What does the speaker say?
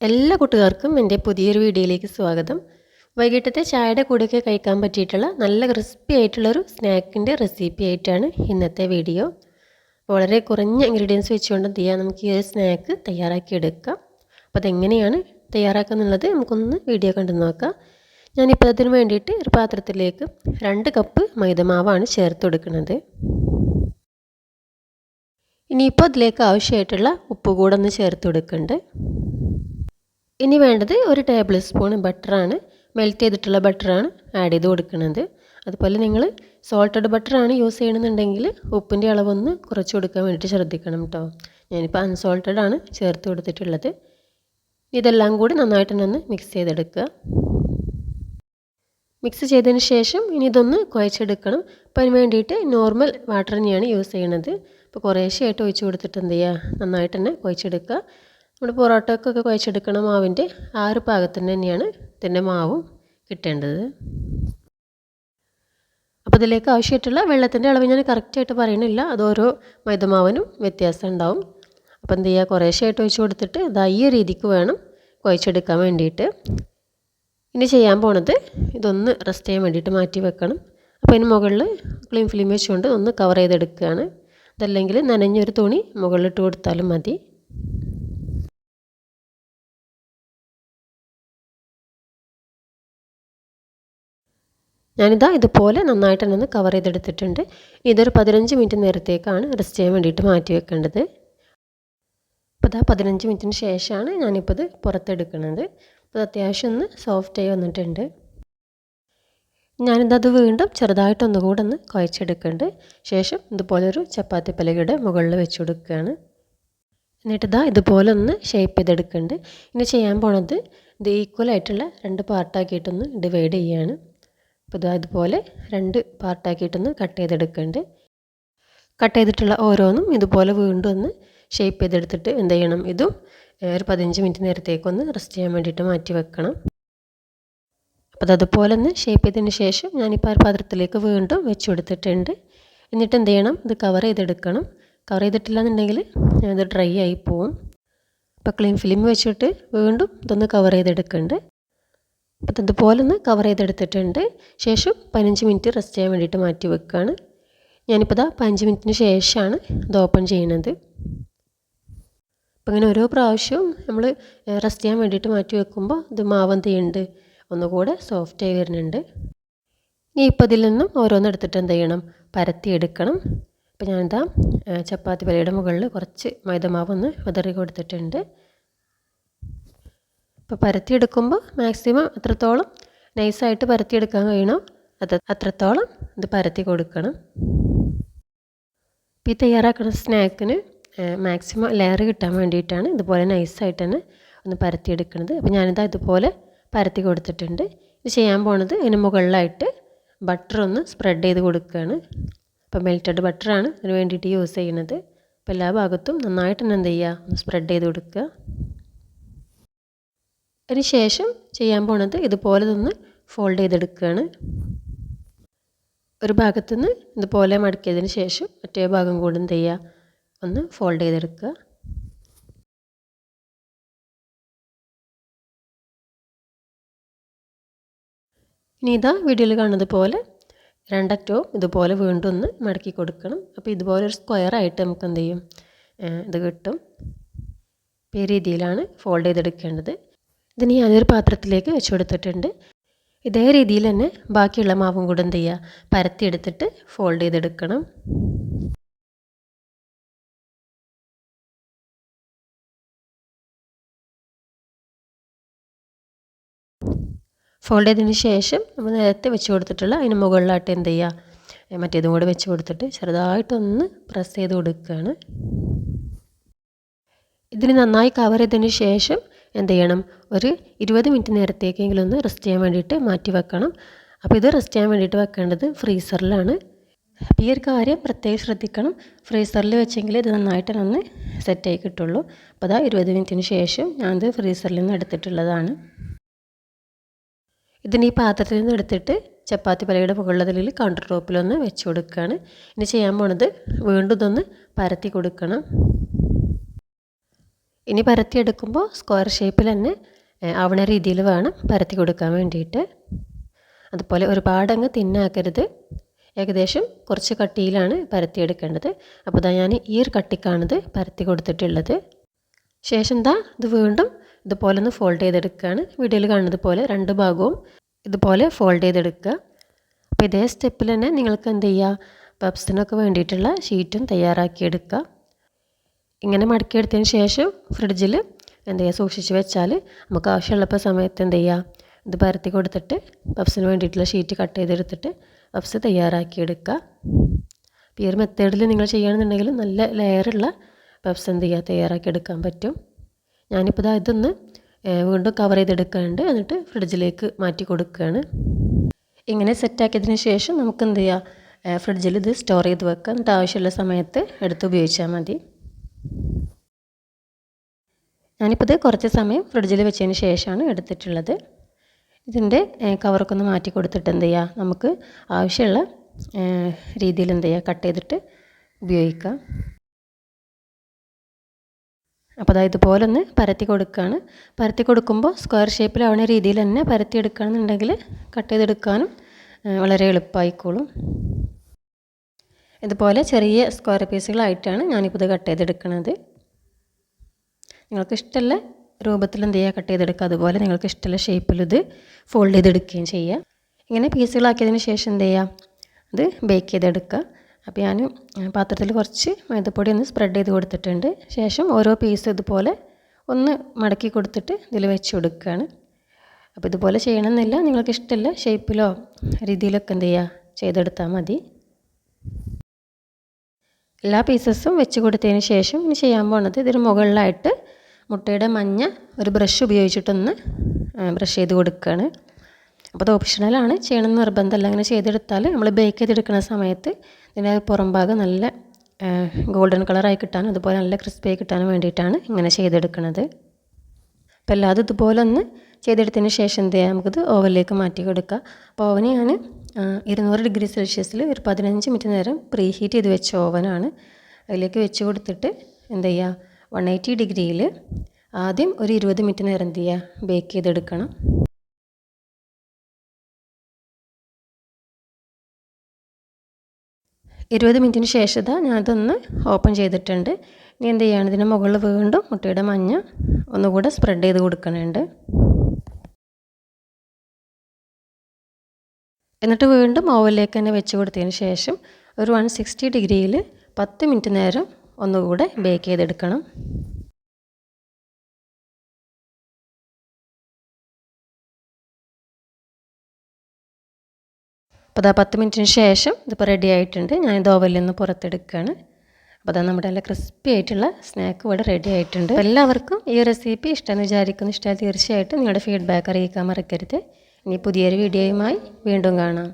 എല്ലാ കൂട്ടുകാർക്കും എന്റെ പുതിയൊരു വീഡിയോയിലേക്ക് സ്വാഗതം. വൈകിട്ടത്തെ ചായയുടെ കൂടെയൊക്കെ കഴിക്കാൻ പറ്റിയിട്ടുള്ള നല്ല ക്രിസ്പി ആയിട്ടുള്ളൊരു സ്നാക്കിന്റെ റെസിപ്പി ആയിട്ടാണ് ഇന്നത്തെ വീഡിയോ. വളരെ കുറഞ്ഞ ഇൻഗ്രീഡിയൻസ് വെച്ചുകൊണ്ട് എന്ത് ചെയ്യാം? നമുക്ക് ഈ ഒരു സ്നാക്ക് തയ്യാറാക്കി എടുക്കാം. അപ്പോൾ അതെങ്ങനെയാണ് തയ്യാറാക്കുന്നുള്ളത് നമുക്കൊന്ന് വീഡിയോ കണ്ടു നോക്കാം. ഞാനിപ്പോൾ അതിന് വേണ്ടിയിട്ട് ഒരു പാത്രത്തിലേക്ക് രണ്ട് കപ്പ് മൈദമാവാണ് ചേർത്ത് കൊടുക്കുന്നത്. ഇനിയിപ്പോൾ അതിലേക്ക് ആവശ്യമായിട്ടുള്ള ഉപ്പ് കൂടെ ഒന്ന് ചേർത്ത് കൊടുക്കുന്നുണ്ട് ഇനി വേണ്ടത് ഒരു ടേബിൾ സ്പൂൺ ബട്ടറാണ്. മെൽറ്റ് ചെയ്തിട്ടുള്ള ബട്ടറാണ് ആഡ് ചെയ്ത് കൊടുക്കുന്നത്. അതുപോലെ നിങ്ങൾ സോൾട്ടഡ് ബട്ടറാണ് യൂസ് ചെയ്യണമെന്നുണ്ടെങ്കിൽ ഉപ്പിന്റെ അളവൊന്ന് കുറച്ച് കൊടുക്കാൻ വേണ്ടിയിട്ട് ശ്രദ്ധിക്കണം കേട്ടോ. ഞാനിപ്പോൾ അൺസോൾട്ടഡ് ആണ് ചേർത്ത് കൊടുത്തിട്ടുള്ളത്. ഇതെല്ലാം കൂടി നന്നായിട്ട് ഒന്ന് മിക്സ് ചെയ്തെടുക്കുക. മിക്സ് ചെയ്തതിന് ശേഷം ഇനി ഇതൊന്ന് കുഴച്ചെടുക്കണം. അപ്പോൾ അതിന് വേണ്ടിയിട്ട് നോർമൽ വാട്ടർ തന്നെയാണ് യൂസ് ചെയ്യണത്. അപ്പോൾ കുറേശ്ശെയായിട്ട് ഒഴിച്ച് കൊടുത്തിട്ട് എന്ത് ചെയ്യുക? നന്നായിട്ട് തന്നെ കുഴച്ചെടുക്കുക. നമ്മൾ പൊറോട്ടക്കൊക്കെ കുഴച്ചെടുക്കണ മാവിന്റെ ആ ഒരു പാകത്തിന് തന്നെയാണ് ഇതിന്റെ മാവും കിട്ടേണ്ടത്. അപ്പോൾ ഇതിലേക്ക് ആവശ്യമായിട്ടുള്ള വെള്ളത്തിന്റെ അളവ് ഞാൻ കറക്റ്റായിട്ട് പറയണില്ല അത് ഓരോ മൈദമാവനും വ്യത്യാസം ഉണ്ടാവും. അപ്പോൾ എന്ത് ചെയ്യുക? കുറേശ്ശായിട്ട് ഒഴിച്ച് കൊടുത്തിട്ട് ഇതാ ഈ രീതിക്ക് വേണം കുഴച്ചെടുക്കാൻ വേണ്ടിയിട്ട്. ഇനി ചെയ്യാൻ പോണത് ഇതൊന്ന് റെസ്റ്റ് ചെയ്യാൻ വേണ്ടിയിട്ട് മാറ്റി വെക്കണം. അപ്പോൾ അതിന് മുകളിൽ ക്ലീൻ ഫിലിം വെച്ചുകൊണ്ട് ഒന്ന് കവർ ചെയ്തെടുക്കുകയാണ്. അതല്ലെങ്കിൽ നനഞ്ഞൊരു തുണി മുകളിലിട്ട് കൊടുത്താലും മതി. ഞാനിതാ ഇതുപോലെ നന്നായിട്ട് തന്നെ കവർ ചെയ്തെടുത്തിട്ടുണ്ട്. ഇതൊരു പതിനഞ്ച് മിനിറ്റ് നേരത്തേക്കാണ് റെസ്റ്റ് ചെയ്യാൻ വേണ്ടിയിട്ട് മാറ്റി വെക്കേണ്ടത്. അപ്പോൾ ഇതാ പതിനഞ്ച് മിനിറ്റിന് ശേഷമാണ് ഞാനിപ്പോൾ ഇത് പുറത്തെടുക്കുന്നത് അപ്പോൾ അത്യാവശ്യം ഒന്ന് സോഫ്റ്റ് ആയി വന്നിട്ടുണ്ട്. ഞാനിതത് വീണ്ടും ചെറുതായിട്ടൊന്നുകൂടെ ഒന്ന് കുഴച്ചെടുക്കുന്നുണ്ട് ശേഷം ഇതുപോലൊരു ചപ്പാത്തി പലകയുടെ മുകളിൽ വെച്ച് കൊടുക്കുകയാണ്. എന്നിട്ട് ഇതാ ഇതുപോലെ ഒന്ന് ഷേപ്പ് ചെയ്തെടുക്കുന്നുണ്ട് ഇനി ചെയ്യാൻ പോണത് ഇത് ഈക്വൽ ആയിട്ടുള്ള രണ്ട് പാർട്ടാക്കിയിട്ടൊന്ന് ഡിവൈഡ് ചെയ്യുകയാണ് അപ്പോൾ ഇതാ ഇതുപോലെ രണ്ട് പാർട്ടാക്കിയിട്ടൊന്ന് കട്ട് ചെയ്തെടുക്കേണ്ടത് കട്ട് ചെയ്തിട്ടുള്ള ഓരോന്നും ഇതുപോലെ വീണ്ടും ഒന്ന് ഷേപ്പ് ചെയ്തെടുത്തിട്ട് എന്ത് ചെയ്യണം? ഇതും ഒരു പതിനഞ്ച് മിനിറ്റ് നേരത്തേക്കൊന്ന് റെസ്റ്റ് ചെയ്യാൻ വേണ്ടിയിട്ട് മാറ്റി വെക്കണം. അപ്പോൾ അതുപോലെ ഒന്ന് ഷേപ്പ് ചെയ്തതിന് ശേഷം ഞാനിപ്പോൾ ആ പാത്രത്തിലേക്ക് വീണ്ടും വെച്ച് കൊടുത്തിട്ടുണ്ട് എന്നിട്ട് എന്ത് ചെയ്യണം? ഇത് കവർ ചെയ്തെടുക്കണം. കവർ ചെയ്തിട്ടില്ല എന്നുണ്ടെങ്കിൽ ഇത് ഡ്രൈ ആയി പോവും. അപ്പോൾ ക്ലീൻ ഫിലിം വെച്ചിട്ട് വീണ്ടും ഇതൊന്ന് കവർ ചെയ്തെടുക്കുന്നുണ്ട് അപ്പോൾ ഇതുപോലെ ഒന്ന് കവർ ചെയ്തെടുത്തിട്ടുണ്ട്. ശേഷം പതിനഞ്ച് മിനിറ്റ് റെസ്റ്റ് ചെയ്യാൻ വേണ്ടിയിട്ട് മാറ്റി വെക്കുകയാണ് ഞാനിപ്പോൾ ഇതാ പതിനഞ്ച് മിനിറ്റിന് ശേഷമാണ് ഇത് ഓപ്പൺ ചെയ്യുന്നത് അപ്പോൾ ഇങ്ങനെ ഓരോ പ്രാവശ്യവും നമ്മൾ റെസ്റ്റ് ചെയ്യാൻ വേണ്ടിയിട്ട് മാറ്റി വെക്കുമ്പോൾ ഇത് മാവ് എന്ത് ചെയ്യുന്നുണ്ട് ഒന്നുകൂടെ സോഫ്റ്റ് ആയി വരുന്നുണ്ട്. ഇനി ഇപ്പോൾ ഇതിൽ നിന്നും ഓരോന്ന് എടുത്തിട്ട് എന്ത് ചെയ്യണം? പരത്തി എടുക്കണം. അപ്പോൾ ഞാനിതാ ചപ്പാത്തി പലയുടെ മുകളിൽ കുറച്ച് മൈദമാവ് ഒന്ന് വിതറി കൊടുത്തിട്ടുണ്ട്. ഇപ്പോൾ പരത്തിയെടുക്കുമ്പോൾ മാക്സിമം എത്രത്തോളം നൈസായിട്ട് പരത്തിയെടുക്കാൻ കഴിയണം അത് അത്രത്തോളം ഇത് പരത്തി കൊടുക്കണം. ഇപ്പോൾ ഈ തയ്യാറാക്കുന്ന സ്നാക്കിന് മാക്സിമം ലെയർ കിട്ടാൻ വേണ്ടിയിട്ടാണ് ഇതുപോലെ നൈസായിട്ട് തന്നെ ഒന്ന് പരത്തിയെടുക്കുന്നത്. അപ്പോൾ ഞാനിതാ ഇതുപോലെ പരത്തി കൊടുത്തിട്ടുണ്ട്. ഇത് ചെയ്യാൻ പോണത് അതിന് മുകളിലായിട്ട് ബട്ടർ ഒന്ന് സ്പ്രെഡ് ചെയ്ത് കൊടുക്കുകയാണ് അപ്പോൾ മെൽറ്റഡ് ബട്ടറാണ് അതിന് വേണ്ടിയിട്ട് യൂസ് ചെയ്യുന്നത്. അപ്പോൾ എല്ലാ ഭാഗത്തും നന്നായിട്ട് തന്നെ എന്ത് ചെയ്യുക? ഒന്ന് സ്പ്രെഡ് ചെയ്ത് കൊടുക്കുക. അതിന് ശേഷം ചെയ്യാൻ പോണത് ഇതുപോലെ ഒന്ന് ഫോൾഡ് ചെയ്തെടുക്കുകയാണ് ഒരു ഭാഗത്തുനിന്ന് ഇതുപോലെ മടക്കിയതിന് ശേഷം മറ്റേ ഭാഗം കൂടെ എന്ത് ചെയ്യുക ഒന്ന് ഫോൾഡ് ചെയ്തെടുക്കുക. ഇനി ഇതാ വീഡിയോയിൽ കാണുന്നത് പോലെ രണ്ടറ്റവും ഇതുപോലെ വീണ്ടും ഒന്ന് മടക്കി കൊടുക്കണം. അപ്പോൾ ഇതുപോലെ ഒരു സ്ക്വയർ ആയിട്ട് നമുക്ക് എന്ത് ചെയ്യും? ഇത് കിട്ടും. ഈ രീതിയിലാണ് ഫോൾഡ് ചെയ്തെടുക്കേണ്ടത്. ഇതിന് ഞാനൊരു പാത്രത്തിലേക്ക് വെച്ച് കൊടുത്തിട്ടുണ്ട്. ഇതേ രീതിയിൽ തന്നെ ബാക്കിയുള്ള മാവും കൂടെ എന്ത് ചെയ്യുക? പരത്തിയെടുത്തിട്ട് ഫോൾഡ് ചെയ്തെടുക്കണം. ഫോൾഡ് ചെയ്തതിന് ശേഷം നമ്മൾ നേരത്തെ വെച്ച് കൊടുത്തിട്ടുള്ള അതിന് മുകളിലായിട്ട് എന്ത് ചെയ്യുക? മറ്റേതും കൂടെ വെച്ച് കൊടുത്തിട്ട് ചെറുതായിട്ടൊന്ന് പ്രസ് ചെയ്ത് കൊടുക്കുകയാണ്. ഇതിന് നന്നായി കവർ ചെയ്തതിന് ശേഷം എന്ത് ചെയ്യണം? ഒരു ഇരുപത് മിനിറ്റ് നേരത്തേക്കെങ്കിലും ഒന്ന് റെസ്റ്റ് ചെയ്യാൻ വേണ്ടിയിട്ട് മാറ്റി വെക്കണം. അപ്പോൾ ഇത് റെസ്റ്റ് ചെയ്യാൻ വേണ്ടിയിട്ട് വെക്കേണ്ടത് ഫ്രീസറിലാണ് അപ്പോൾ ഈ ഒരു കാര്യം പ്രത്യേകം ശ്രദ്ധിക്കണം. ഫ്രീസറിൽ വെച്ചെങ്കിൽ ഇത് നന്നായിട്ട് ഒന്ന് സെറ്റായി കിട്ടുള്ളൂ. അപ്പോൾ അതാ ഇരുപത് മിനിറ്റിന് ശേഷം ഞാനത് ഫ്രീസറിൽ നിന്ന് എടുത്തിട്ടുള്ളതാണ്. ഇതിന് ഈ പാത്രത്തിൽ നിന്ന് എടുത്തിട്ട് ചപ്പാത്തി പലയുടെ മുകളിലതിൽ കൗണ്ടർ ടോപ്പിലൊന്ന് വെച്ച് കൊടുക്കുകയാണ്. ഇനി ചെയ്യാൻ പോണത് വീണ്ടും ഇതൊന്ന് പരത്തി കൊടുക്കണം. ഇനി പരത്തിയെടുക്കുമ്പോൾ സ്ക്വയർ ഷേപ്പിൽ തന്നെ ആവണ രീതിയിൽ വേണം പരത്തി കൊടുക്കാൻ വേണ്ടിയിട്ട്. അതുപോലെ ഒരുപാടങ്ങ് തിന്നാക്കരുത്. ഏകദേശം കുറച്ച് കട്ടിയിലാണ് പരത്തിയെടുക്കേണ്ടത്. അപ്പോൾ ഇതാ ഞാൻ ഈ ഒരു കട്ടിക്കാണിത് പരത്തി കൊടുത്തിട്ടുള്ളത്. ശേഷം എന്താ ഇത് വീണ്ടും ഇതുപോലെ ഒന്ന് ഫോൾഡ് ചെയ്തെടുക്കുകയാണ്. വീഡിയോയിൽ കാണുന്നത് പോലെ രണ്ട് ഭാഗവും ഇതുപോലെ ഫോൾഡ് ചെയ്തെടുക്കുക. അപ്പോൾ ഇതേ സ്റ്റെപ്പിൽ തന്നെ നിങ്ങൾക്ക് എന്ത് ചെയ്യുക? പപ്സിനൊക്കെ വേണ്ടിയിട്ടുള്ള ഷീറ്റും തയ്യാറാക്കിയെടുക്കുക. ഇങ്ങനെ മടക്കിയെടുത്തതിന് ശേഷം ഫ്രിഡ്ജിൽ എന്ത് ചെയ്യുക സൂക്ഷിച്ച് വെച്ചാൽ നമുക്ക് ആവശ്യമുള്ളപ്പോൾ സമയത്ത് എന്ത് ചെയ്യുക ഇത് പരത്തി കൊടുത്തിട്ട് പപ്സിന് വേണ്ടിയിട്ടുള്ള ഷീറ്റ് കട്ട് ചെയ്തെടുത്തിട്ട് പപ്സ് തയ്യാറാക്കി എടുക്കുക ഈ മെത്തേഡിൽ നിങ്ങൾ ചെയ്യുകയാണെന്നുണ്ടെങ്കിൽ നല്ല ലെയറുള്ള പപ്സ് എന്ത് ചെയ്യുക തയ്യാറാക്കിയെടുക്കാൻ പറ്റും. ഞാനിപ്പോൾ ഇതാ ഇതൊന്ന് വീണ്ടും കവർ ചെയ്തെടുക്കാണ്ട് എന്നിട്ട് ഫ്രിഡ്ജിലേക്ക് മാറ്റി കൊടുക്കുകയാണ്. ഇങ്ങനെ സെറ്റാക്കിയതിന് ശേഷം നമുക്ക് എന്ത് ചെയ്യുക ഫ്രിഡ്ജിൽ ഇത് സ്റ്റോർ ചെയ്ത് വെക്കുക. എന്നിട്ട് ആവശ്യമുള്ള സമയത്ത് എടുത്ത് ഉപയോഗിച്ചാൽ മതി. ഞാനിപ്പോൾ ഇത് കുറച്ച് സമയം ഫ്രിഡ്ജിൽ വെച്ചതിന് ശേഷമാണ് എടുത്തിട്ടുള്ളത്. ഇതിന്റെ കവറൊക്കെ ഒന്ന് മാറ്റി കൊടുത്തിട്ട് എന്ത് ചെയ്യുക നമുക്ക് ആവശ്യമുള്ള രീതിയിൽ എന്ത് ചെയ്യുക കട്ട് ചെയ്തിട്ട് ഉപയോഗിക്കാം. അപ്പോൾ അതായത് ഇതുപോലെ ഒന്ന് പരത്തി കൊടുക്കുകയാണ് പരത്തി കൊടുക്കുമ്പോൾ സ്ക്വയർ ഷേപ്പിലാവുന്ന രീതിയിൽ തന്നെ പരത്തി എടുക്കുകയാണെന്നുണ്ടെങ്കിൽ കട്ട് ചെയ്തെടുക്കാനും വളരെ എളുപ്പമായിക്കോളും ഇതുപോലെ ചെറിയ സ്ക്വയർ പീസുകളായിട്ടാണ് ഞാനിപ്പോൾ ഇത് കട്ട് ചെയ്തെടുക്കുന്നത് നിങ്ങൾക്ക് ഇഷ്ടമുള്ള രൂപത്തിൽ എന്ത് ചെയ്യുക? കട്ട് ചെയ്തെടുക്കുക. അതുപോലെ നിങ്ങൾക്ക് ഇഷ്ടമുള്ള ഷേപ്പിൽ ഇത് ഫോൾഡ് ചെയ്തെടുക്കുകയും ചെയ്യുക. ഇങ്ങനെ പീസുകളാക്കിയതിന് ശേഷം എന്ത് ചെയ്യുക? അത് ബേക്ക് ചെയ്തെടുക്കുക. അപ്പോൾ ഞാൻ പാത്രത്തിൽ കുറച്ച് മൈദപ്പൊടി ഒന്ന് സ്പ്രെഡ് ചെയ്ത് കൊടുത്തിട്ടുണ്ട്. ശേഷം ഓരോ പീസ് ഇതുപോലെ ഒന്ന് മടക്കി കൊടുത്തിട്ട് ഇതിൽ വെച്ച് കൊടുക്കുകയാണ്. അപ്പോൾ ഇതുപോലെ ചെയ്യണമെന്നില്ല. നിങ്ങൾക്ക് ഇഷ്ടമുള്ള ഷേപ്പിലോ രീതിയിലൊക്കെ എന്ത് ചെയ്യുക? ചെയ്തെടുത്താൽ മതി. എല്ലാ പീസസും വെച്ച് കൊടുത്തതിന് ശേഷം ഇനി ചെയ്യാൻ പോകുന്നത് ഇതിന് മുകളിലായിട്ട് മുട്ടയുടെ മഞ്ഞ ഒരു ബ്രഷ് ഉപയോഗിച്ചിട്ടൊന്ന് ബ്രഷ് ചെയ്ത് കൊടുക്കുകയാണ് അപ്പോൾ അത് ഓപ്ഷണലാണ്. ചെയ്യണമെന്ന് നിർബന്ധമല്ല. അങ്ങനെ ചെയ്തെടുത്താൽ നമ്മൾ ബേക്ക് ചെയ്തെടുക്കുന്ന സമയത്ത് ഇതിന്റെ പുറം ഭാഗം നല്ല ഗോൾഡൻ കളറായി കിട്ടാനും അതുപോലെ നല്ല ക്രിസ്പിയായി കിട്ടാനും വേണ്ടിയിട്ടാണ് ഇങ്ങനെ ചെയ്തെടുക്കുന്നത് അപ്പോൾ എല്ലാതും ഇതുപോലെ ഒന്ന് ചെയ്തെടുത്തതിന് ശേഷം എന്ത് ചെയ്യാം? നമുക്കിത് ഓവനിലേക്ക് മാറ്റി കൊടുക്കുക അപ്പോൾ ഓവന് ഞാൻ ഇരുന്നൂറ് ഡിഗ്രി സെൽഷ്യസിൽ ഒരു പതിനഞ്ച് മിനിറ്റ് നേരം പ്രീ ഹീറ്റ് ചെയ്ത് വെച്ച ഓവനാണ്. അതിലേക്ക് വെച്ച് കൊടുത്തിട്ട് എന്ത് ചെയ്യുക വൺ എയ്റ്റി ഡിഗ്രിയിൽ ആദ്യം ഒരു ഇരുപത് മിനിറ്റ് നേരം എന്ത് ചെയ്യുക ബേക്ക് ചെയ്തെടുക്കണം. ഇരുപത് മിനിറ്റിന് ശേഷം ഞാനതൊന്ന് ഓപ്പൺ ചെയ്തിട്ടുണ്ട്. ഇനി എന്ത് ചെയ്യുകയാണ് ഇതിന്റെ മുകളിൽ വീണ്ടും മുട്ടയുടെ മഞ്ഞ ഒന്നുകൂടെ സ്പ്രെഡ് ചെയ്ത് കൊടുക്കണുണ്ട്. എന്നിട്ട് വീണ്ടും ഓവനിലേക്ക് തന്നെ വെച്ച് കൊടുത്തതിന് ശേഷം ഒരു വൺ സിക്സ്റ്റി ഡിഗ്രിയിൽ പത്ത് മിനിറ്റ് നേരം ഒന്നുകൂടെ ബേക്ക് ചെയ്തെടുക്കണം. അപ്പോൾ അതാ പത്ത് മിനിറ്റിന് ശേഷം ഇതിപ്പോൾ റെഡി ആയിട്ടുണ്ട്. ഞാൻ ഇത് ഓവലിൽ നിന്ന് പുറത്തെടുക്കുകയാണ് അപ്പോൾ അതാ നമ്മുടെ നല്ല ക്രിസ്പി ആയിട്ടുള്ള സ്നാക്ക് ഇവിടെ റെഡി ആയിട്ടുണ്ട്. എല്ലാവർക്കും ഈ റെസിപ്പി ഇഷ്ടമെന്ന് വിചാരിക്കുന്നു. ഇഷ്ടമായി തീർച്ചയായിട്ടും നിങ്ങളുടെ ഫീഡ്ബാക്ക് അറിയിക്കാൻ മറക്കരുത്. ഇനി പുതിയൊരു വീഡിയോയുമായി വീണ്ടും കാണാം.